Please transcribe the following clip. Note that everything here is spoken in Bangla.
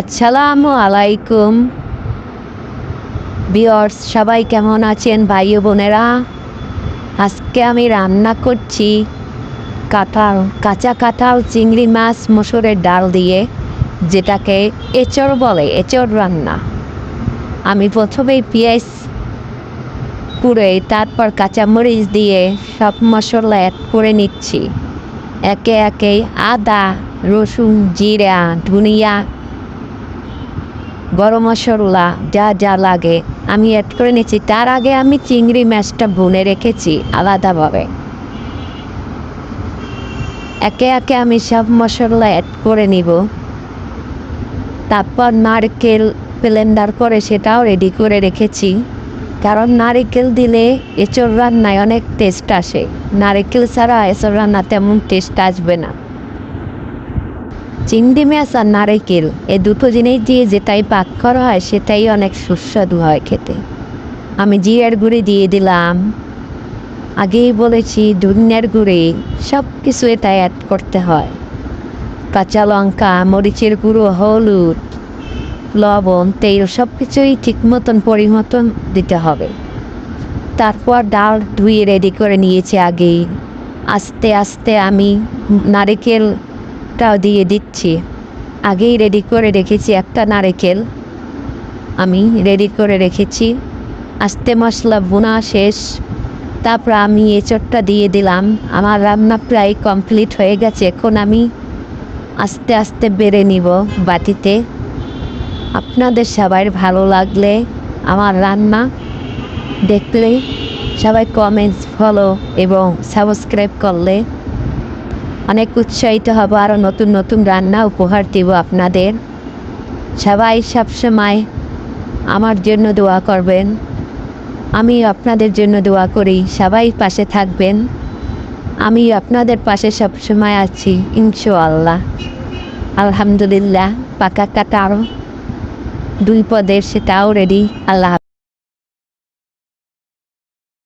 আসসালামু আলাইকুম। বিয়র্স সবাই কেমন আছেন ভাই বোনেরা? আজকে আমি রান্না করছি কাঁঠাল, কাঁচা কাঁঠাল, চিংড়ি মাছ, মসুরের ডাল দিয়ে, যেটাকে এঁচড় বলে, এঁচড় রান্না। আমি প্রথমেই পেঁয়াজ পুড়ে তারপর কাঁচামরিচ দিয়ে সব মশলা অ্যাড করে নিচ্ছি। একে একে আদা, রসুন, জিরা, ধনিয়া গরম মশলা, যা যা লাগে, আমি অ্যাড করে নিচ্ছি তার আগে আমি চিংড়ি মাছটা ভুনে রেখেছি আলাদাভাবে। একে একে আমি সব মশলা অ্যাড করে নিব। তারপর নারকেল ব্লেন্ডার করে সেটাও রেডি করে রেখেছি। কারণ নারকেল দিলে এঁচড় রান্নায় অনেক টেস্ট আসে। নারকেল ছাড়া এঁচড় রান্না তেমন টেস্ট আসবে না। চিংড়ি মাছ আর নারকেল। এই দুটো জিনিস দিয়ে যেটাই পাক করা হয়, সেটাই অনেক সুস্বাদু হয় খেতে। আমি জিরের গুঁড়ি দিয়ে দিলাম। আগেই বলেছি, ধনিয়ার গুঁড়ি সব কিছু এটা অ্যাড করতে হয়। কাঁচা লঙ্কা, মরিচের গুঁড়ো, হলুদ, লবণ, তেল সব কিছুই ঠিক মতন পরিমতন দিতে হবে। তারপর ডাল ধুয়ে রেডি করে নিয়েছি আগেই। আস্তে আস্তে আমি নারিকেলটাও দিয়ে দিচ্ছি। আগেই রেডি করে রেখেছি একটা নারকেল। আমি রেডি করে রেখেছি। আস্তে মশলা বোনা শেষ। তারপর আমি এঁচড়টা দিয়ে দিলাম। আমার রান্না প্রায় কমপ্লিট হয়ে গেছে। এখন আমি আস্তে আস্তে বেড়ে নিব বাটিতে। আপনাদের সবাই ভালো লাগলে আমার রান্না দেখলে সবাই কমেন্টস ফলো এবং সাবস্ক্রাইব করলে অনেক উৎসাহিত হব আরও নতুন নতুন রান্না উপহার দেব আপনাদের। সবাই সবসময় আমার জন্য দোয়া করবেন। আমি আপনাদের জন্য দোয়া করি, সবাই পাশে থাকবেন। আমি আপনাদের পাশে সবসময় আছি, ইনশাআল্লাহ। আলহামদুলিল্লাহ, পাকা কাটা আরও দুই পদের সেটাও রেডি আল্লাহ।